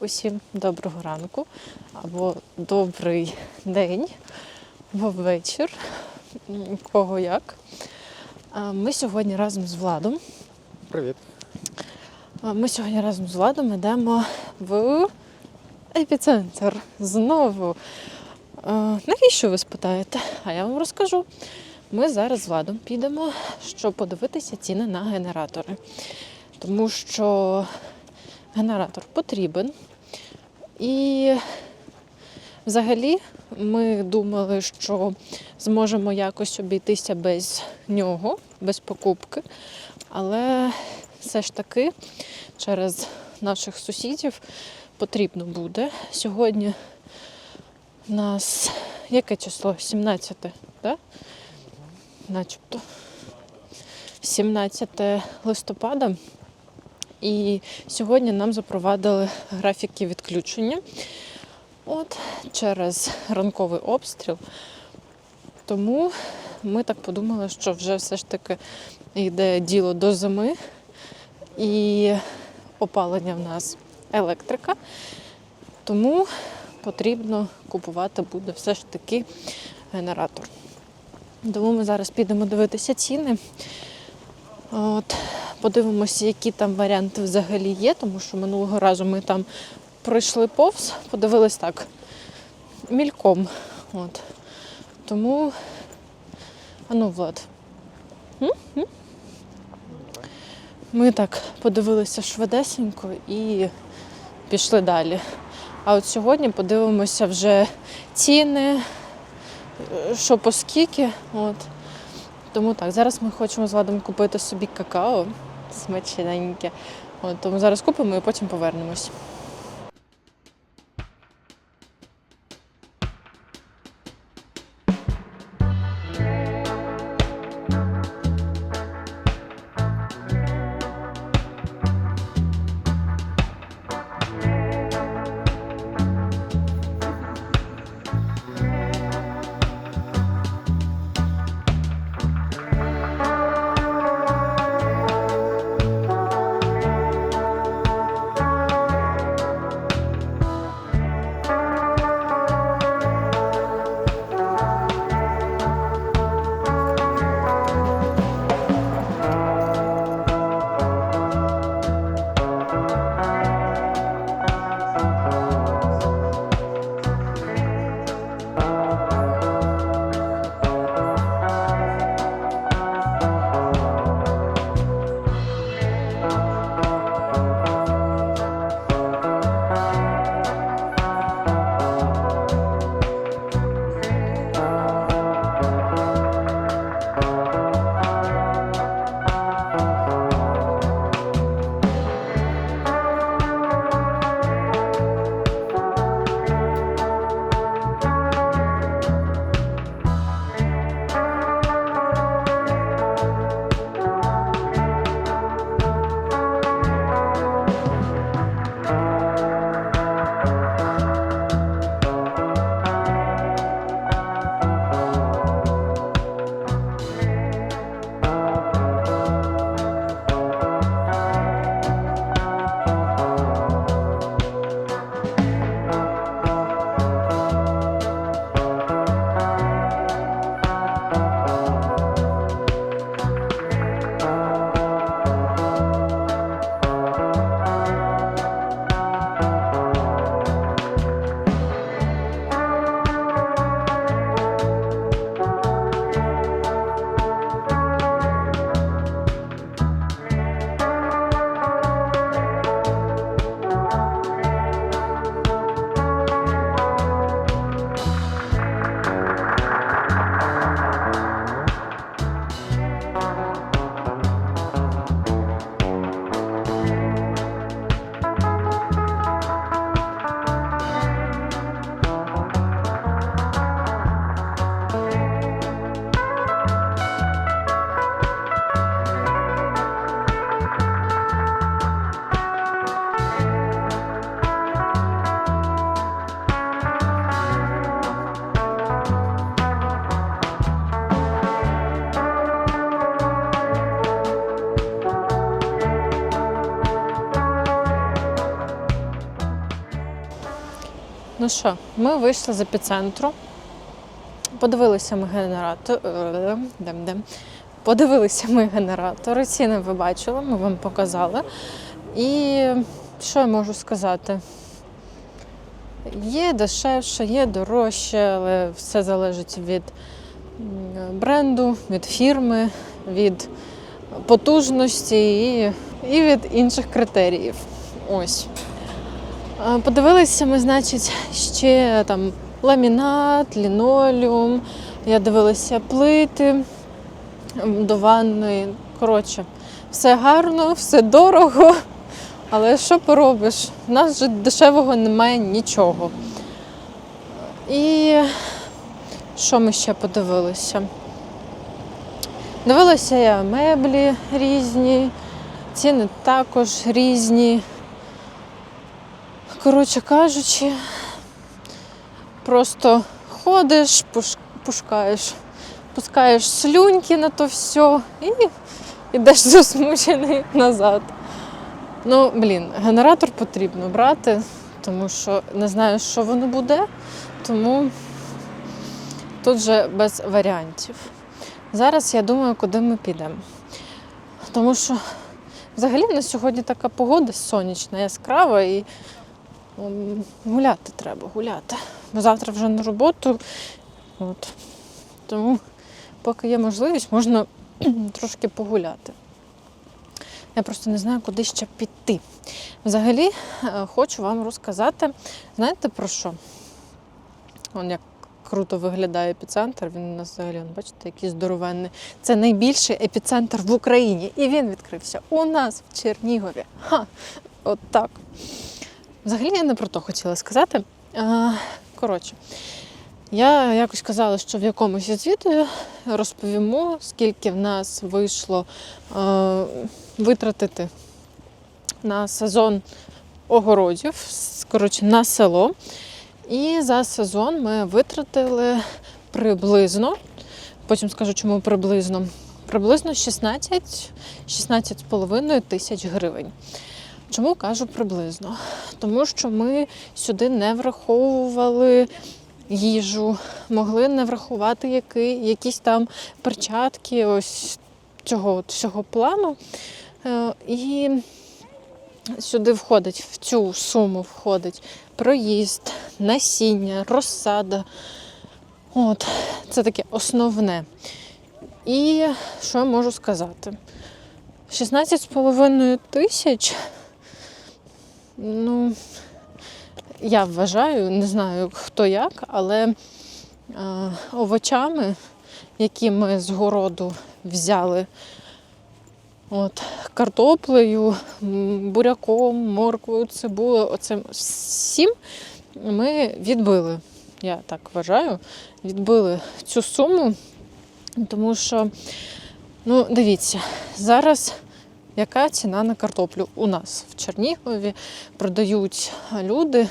Усім доброго ранку або добрий день, або вечір, кого як. Ми сьогодні разом з Владом. Привіт. Ми сьогодні разом з Владом йдемо в епіцентр знову. Навіщо ви спитаєте? А я вам розкажу. Ми зараз з Владом підемо, щоб подивитися ціни на генератори. Тому що генератор потрібен. І взагалі ми думали, що зможемо якось обійтися без нього, без покупки. Але все ж таки через наших сусідів потрібно буде. Сьогодні у нас яке число? 17, так? Да? Начебто. 17 листопада. І сьогодні нам запровадили графіки відключення от, через ранковий обстріл. Тому ми так подумали, що вже все ж таки йде діло до зими і опалення в нас електрика. Тому потрібно купувати буде все ж таки генератор. Тому ми зараз підемо дивитися ціни. От, подивимося, які там варіанти взагалі є, тому що минулого разу ми там пройшли повз, подивились так мільком. От. Тому, а Влад. Ми так подивилися швидесенько і пішли далі. А от сьогодні подивимося вже ціни, е, що по скільки. От. Тому так, зараз ми хочемо з Владом купити собі какао смачненьке. От, тому зараз купимо і потім повернемось. Ну що, ми вийшли з епіцентру. Подивилися ми генератор. е. Подивилися ми генератори. Ціни ви бачили, ми вам показали. І що я можу сказати? Є дешевше, є дорожче, але все залежить від бренду, від фірми, від потужності і, і від інших критеріїв. Ось. А, Подивилися ми, значить, ще там ламінат, лінолеум. Я дивилася плити до ванної. Коротше, все гарно, все дорого. Але що поробиш? У нас же дешевого немає нічого. І що ми ще подивилися? Дивилася я меблі різні, ціни також різні. Коротше кажучи, просто ходиш, пушкаєш, пускаєш слюньки на то все і йдеш засмучений назад. Ну, блін, генератор потрібно брати, тому що не знаю, що воно буде, тому тут же без варіантів. Зараз я думаю, куди ми підемо. Тому що взагалі на сьогодні така погода сонячна, яскрава і гуляти треба, гуляти. Бо завтра вже на роботу. От. Тому, поки є можливість, можна трошки погуляти. Я просто не знаю, куди ще піти. Взагалі, е, хочу вам розказати, знаєте про що? Он як круто виглядає епіцентр. Він у нас взагалі, бачите, який здоровенний. Це найбільший епіцентр в Україні. І він відкрився у нас в Чернігові. Ха! От так. Взагалі я не про то хотіла сказати. Коротше, я якось казала, що в якомусь із відео розповімо, скільки в нас вийшло е, витратити на сезон огородів, коротше, на село. І за сезон ми витратили приблизно, потім скажу, чому приблизно, приблизно 16 16,5 тисяч гривень. Чому кажу приблизно? Тому що ми сюди не враховували їжу, могли не врахувати який, якісь там перчатки, ось цього всього плану. Е, І сюди входить, в цю суму входить проїзд, насіння, розсада. От, це таке основне. І що я можу сказати? 16,5 тисяч. Ну, я вважаю, не знаю хто як, але е, овочами, які ми з городу взяли, от, картоплею, буряком, морквою, цибулею, оцим всім ми відбили. Я так вважаю, відбили цю суму, тому що, ну, дивіться, зараз яка ціна на картоплю у нас в Чернігові продають люди.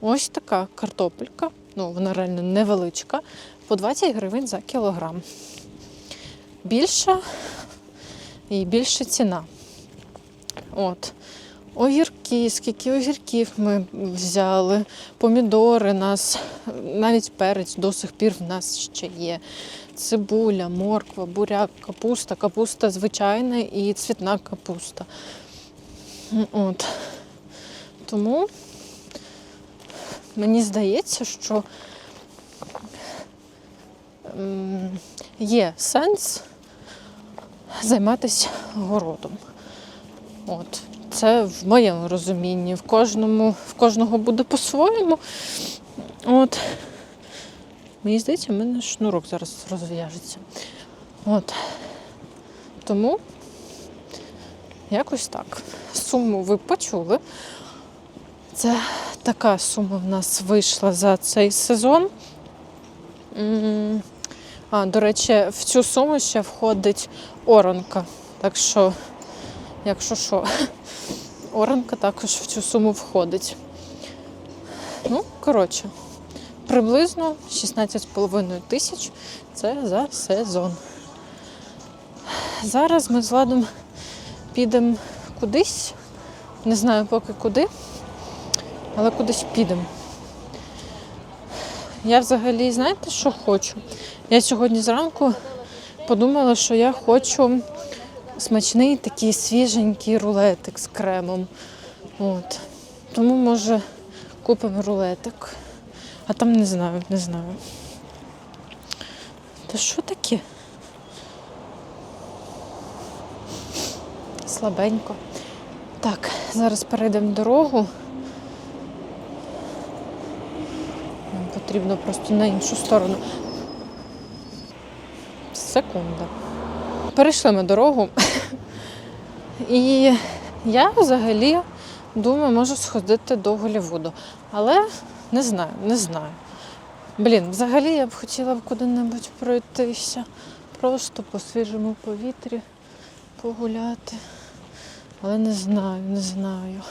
Ось така картопелька, ну вона реально невеличка, по 20 гривень за кілограм. Більша і більша ціна. От. Огірки, скільки огірків ми взяли, помідори нас, навіть перець до сих пір в нас ще є. Цибуля, морква, буряк, капуста, капуста звичайна і цвітна капуста. От. Тому мені здається, що є сенс займатися городом. От. Це в моєму розумінні. В кожному, в кожного буде по-своєму. От. Мені здається, в мене шнурок зараз розв'яжеться. От. Тому якось так. Суму ви почули. Це така сума в нас вийшла за цей сезон. А, до речі, в цю суму ще входить оранка. Так що, якщо що, оранка також в цю суму входить. Ну, коротше, приблизно 16,5 тисяч це за сезон. Зараз ми з Владом підемо кудись. Не знаю поки куди, але кудись підемо. Я взагалі, знаєте, що хочу? Я сьогодні зранку подумала, що я хочу смачний такий свіженький рулетик з кремом. От. Тому, може, купимо рулетик. А там не знаю, не знаю. Та що таке? Слабенько. Так, зараз перейдемо дорогу. Нам потрібно просто на іншу сторону. Секунда. Перейшли ми дорогу. І я взагалі думаю, можу сходити до Голлівуду. Але не знаю, не знаю. Блін, взагалі я б хотіла б куди-небудь пройтися. Просто по свіжому повітрі погуляти. Але не знаю, не знаю.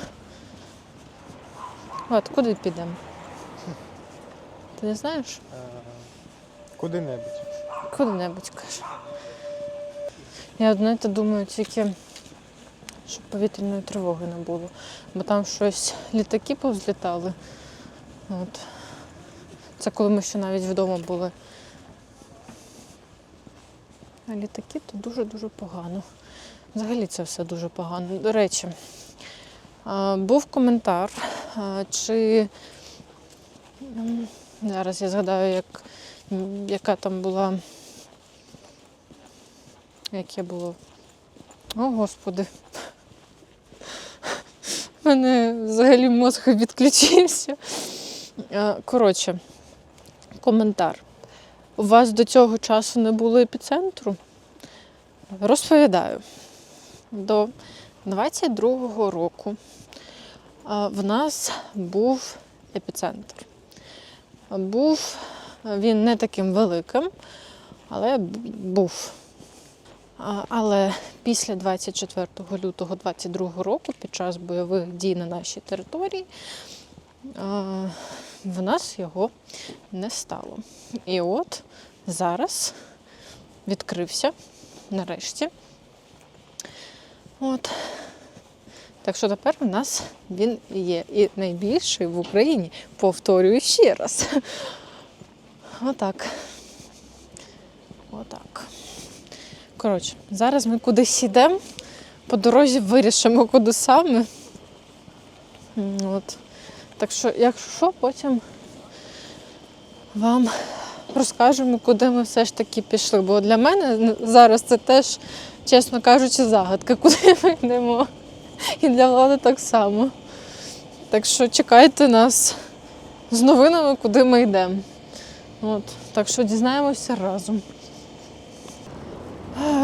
От, куди підемо? Ти не знаєш? Е, Куди-небудь. Куди-небудь каже. Я знаєте, думаю тільки, щоб повітряної тривоги не було. Бо там щось літаки повзлітали. От. Це коли ми ще навіть вдома були. А літаки то дуже-дуже погано. Взагалі це все дуже погано. До речі, був коментар, чи зараз я згадаю, як, яка там була. Яке було. О, Господи. У мене взагалі мозг відключився. Е, Коротше, коментар. У вас до цього часу не було епіцентру? Розповідаю. До 22-го року в нас був епіцентр. Був він не таким великим, але був. Але після 24 лютого 2022 року, під час бойових дій на нашій території, в нас його не стало. І от зараз відкрився нарешті. От. Так що тепер у нас він є. І найбільший в Україні. Повторюю ще раз. Отак. Отак. Коротше, зараз ми кудись йдемо. По дорозі вирішимо, куди саме. От. Так що, якщо потім вам розкажемо, куди ми все ж таки пішли. Бо для мене зараз це теж, чесно кажучи, загадка, куди ми йдемо. І для влади так само. Так що чекайте нас з новинами, куди ми йдемо. От. Так що дізнаємося разом.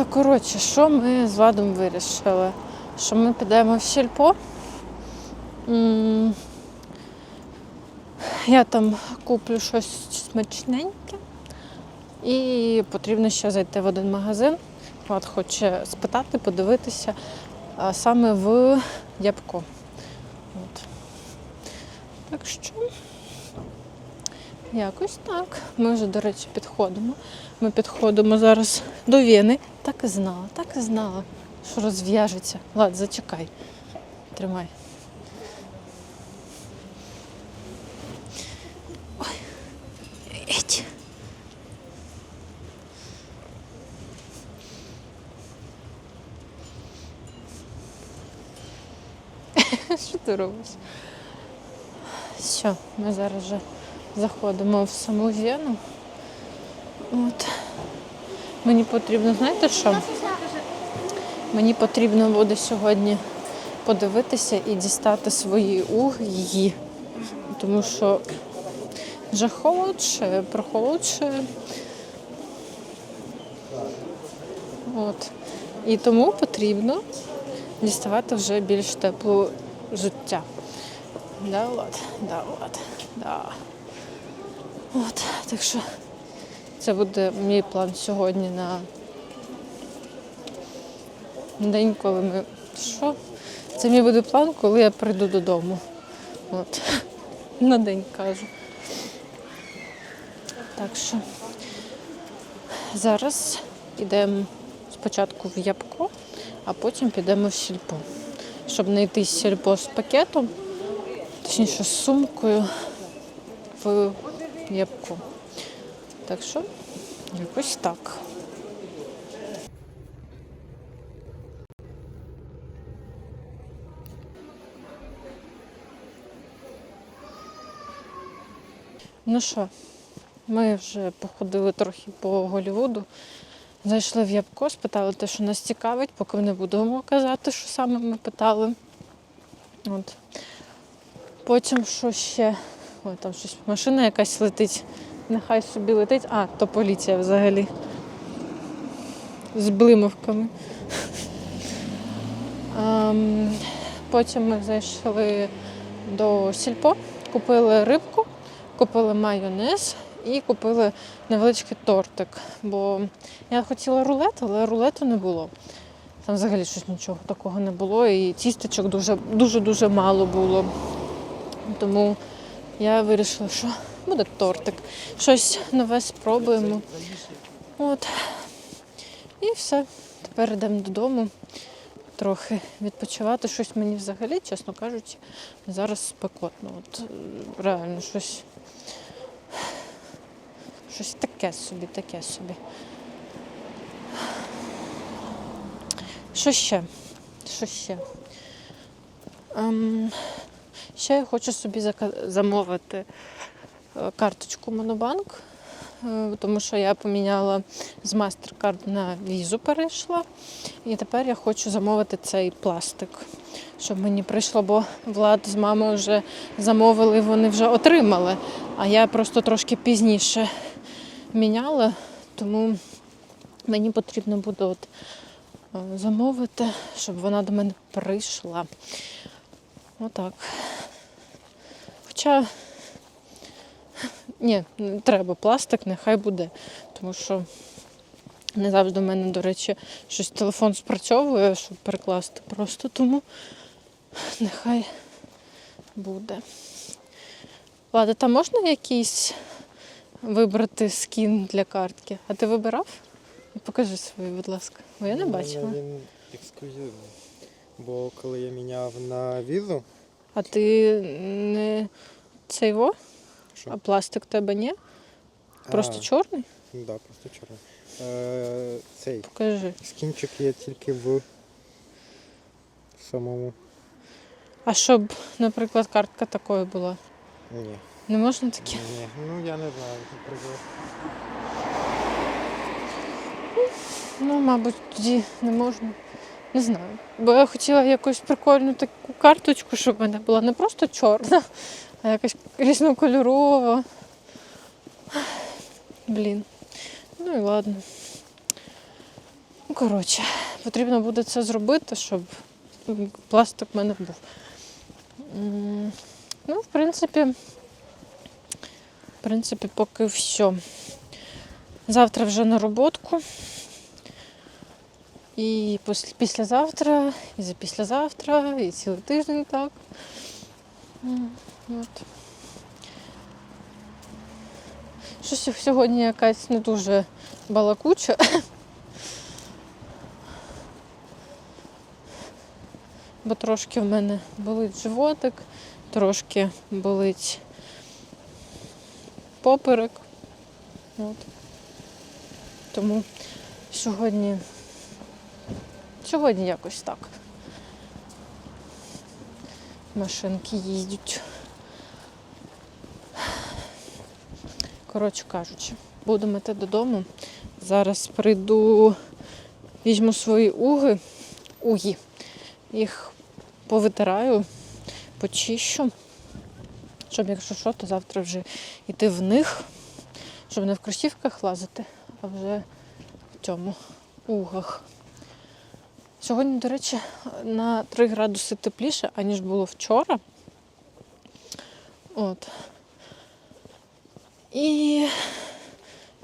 Коротше, що ми з Вадом вирішили? Що ми підемо в сільпо. Я там куплю щось смачненьке. І потрібно ще зайти в один магазин. Влад хоче спитати, подивитися, а саме в Ябко. От. Так що якось так. Ми вже, до речі, підходимо. Ми підходимо зараз до Вени. Так і знала, так і знала, що розв'яжеться. Влад, зачекай. Тримай. Що? Все, ми зараз вже заходимо в саму Вену. От. Мені потрібно, знаєте що? Мені потрібно буде сьогодні подивитися і дістати свої угії, тому що вже холодше, прохолодше. От. І тому потрібно діставати вже більш теплу життя. Да, Влад? Да, Влад. Да. От, так що це буде мій план сьогодні на день, коли ми. Що? Це мій буде план, коли я прийду додому. От. На день кажу. Так що зараз йдемо спочатку в Ябко, а потім підемо в сільпо. Щоб знайти сільпо з пакетом, точніше з сумкою в ябко. Так що, якось так. Ну що, ми вже походили трохи по Голлівуду. Зайшли в Ябко, спитали те, що нас цікавить, поки не будемо казати, що саме ми питали. От. Потім що ще? Ой, там щось машина якась летить. Нехай собі летить. А, то поліція взагалі. З блимавками. Ем, потім ми зайшли до сільпо, купили рибку, купили майонез і купили невеличкий тортик. Бо я хотіла рулет, але рулету не було. Там взагалі щось нічого такого не було, і тістечок дуже дуже дуже мало було. Тому я вирішила, що буде тортик. Щось нове спробуємо. От. І все. Тепер йдемо додому. Трохи відпочивати. Щось мені взагалі, чесно кажучи, зараз спекотно. От реально щось. Щось таке собі, таке собі. Що ще? Що ще? Ем, ще я хочу собі замовити е, карточку Монобанк, е, тому що я поміняла з MasterCard на візу перейшла. І тепер я хочу замовити цей пластик, щоб мені прийшло, бо Влад з мамою вже замовили, вони вже отримали. А я просто трошки пізніше міняла, тому мені потрібно буде от е, замовити, щоб вона до мене прийшла. Отак. Хоча ні, не треба пластик, нехай буде, тому що не завжди в мене, до речі, щось телефон спрацьовує, щоб перекласти просто, тому нехай буде. Влада, там можна якийсь вибрати скін для картки? А ти вибирав? Покажи свою, будь ласка. Бо я не бачила. Він ексклюзивний. Бо коли я міняв на візу, А ти не цей во? що? А пластик в тебе ні? Просто А, чорний? ну Да, просто чорний. Е, цей Покажи. скінчик є тільки в самому. А щоб, наприклад, картка такою була. Ні. Не можна таке? Ні. Ну я не знаю, наприклад. Ну, мабуть, тоді не можна. Не знаю. Бо я хотіла якусь прикольну таку карточку, щоб в мене була не просто чорна, а якась різнокольорова. Блін. Ну і ладно. Ну, коротше, потрібно буде це зробити, щоб пластик в мене був. Ну, в принципі, в принципі, поки все. Завтра вже на роботку. І післязавтра, і за післязавтра, і цілий тиждень так. От. Щось сьогодні якась не дуже балакуча. Бо трошки в мене болить животик, трошки болить поперек. От. Тому сьогодні Сьогодні якось так. Машинки їздять. Коротше кажучи, будемо йти додому. Зараз прийду, візьму свої уги, угі, їх повитираю, почищу, щоб якщо що, то завтра вже йти в них, щоб не в кросівках лазити, а вже в цьому угах. Сьогодні, до речі, на 3 градуси тепліше, аніж було вчора. От. І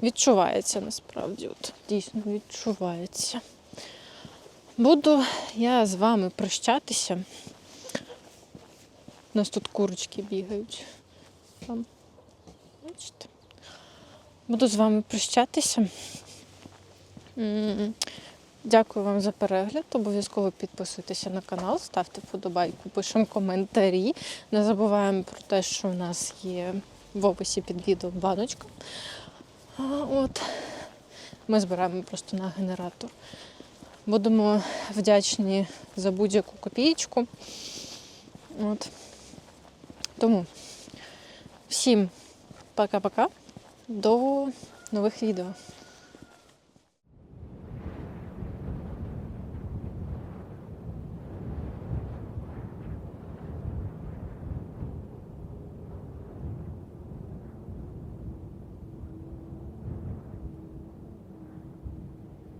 відчувається насправді. От, дійсно відчувається. Буду я з вами прощатися. У нас тут курочки бігають. Там. Бачите? Буду з вами прощатися. Дякую вам за перегляд. Обов'язково підписуйтеся на канал, ставте вподобайку, пишемо коментарі. Не забуваємо про те, що в нас є в описі під відео баночка. От. Ми збираємо просто на генератор. Будемо вдячні за будь-яку копієчку. От. Тому всім пока-пока. До нових відео.